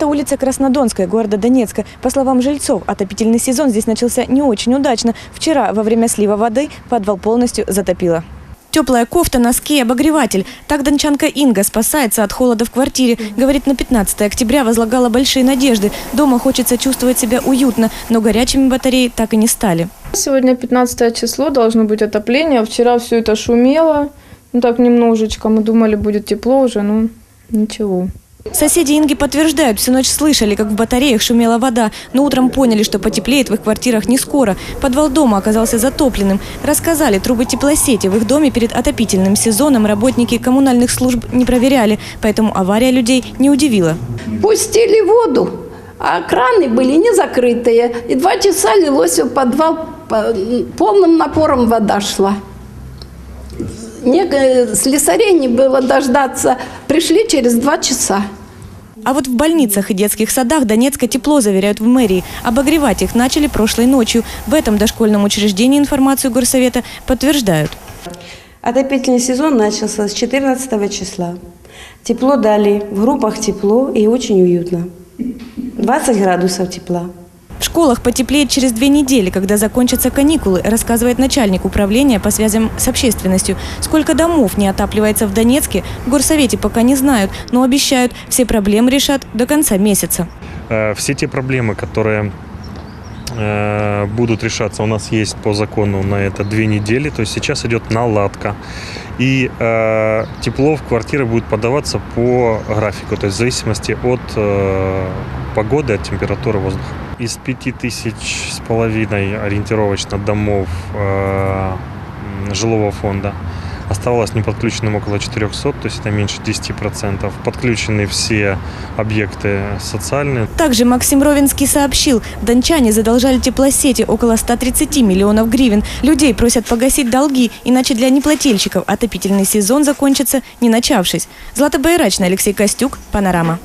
Это улица Краснодонская, города Донецка. По словам жильцов, отопительный сезон здесь начался не очень удачно. Вчера во время слива воды подвал полностью затопило. Теплая кофта, носки и обогреватель. Так дончанка Инга спасается от холода в квартире. Говорит, на 15 октября возлагала большие надежды. Дома хочется чувствовать себя уютно, но горячими батареи так и не стали. Сегодня 15 число, должно быть отопление. Вчера все это шумело, ну так немножечко. Мы думали, будет тепло уже, но ничего. Соседи Инги подтверждают, всю ночь слышали, как в батареях шумела вода, но утром поняли, что потеплеет в их квартирах не скоро. Подвал дома оказался затопленным. Рассказали, трубы теплосети в их доме перед отопительным сезоном работники коммунальных служб не проверяли, поэтому авария людей не удивила. Пустили воду, а краны были не закрытые. И два часа лилось в подвал, по- полным напором вода шла. Не, э, слесарей не было дождаться. Пришли через два часа. А вот в больницах и детских садах Донецка тепло, заверяют в мэрии. Обогревать их начали прошлой ночью. В этом дошкольном учреждении информацию горсовета подтверждают. Отопительный сезон начался с 14 числа. Тепло дали, в группах тепло и очень уютно. 20 градусов тепла. В школах потеплеет через две недели, когда закончатся каникулы, рассказывает начальник управления по связям с общественностью. Сколько домов не отапливается в Донецке, в горсовете пока не знают, но обещают, все проблемы решат до конца месяца. Э, Все те проблемы, которые э, будут решаться, у нас есть по закону на это две недели, то есть сейчас идет наладка. И э, тепло в квартиры будет подаваться по графику, то есть в зависимости от погоды, от температуры воздуха. Из пяти тысяч с половиной ориентировочно домов э, жилого фонда оставалось неподключенным около 400, то есть это меньше 10%. Подключены все объекты социальные, Также Максим Ровенский сообщил, дончане задолжали теплосети около 130 миллионов гривен. Людей просят погасить долги, иначе для неплательщиков отопительный сезон закончится не начавшись. Злата Байрачна, Алексей Костюк, Панорама.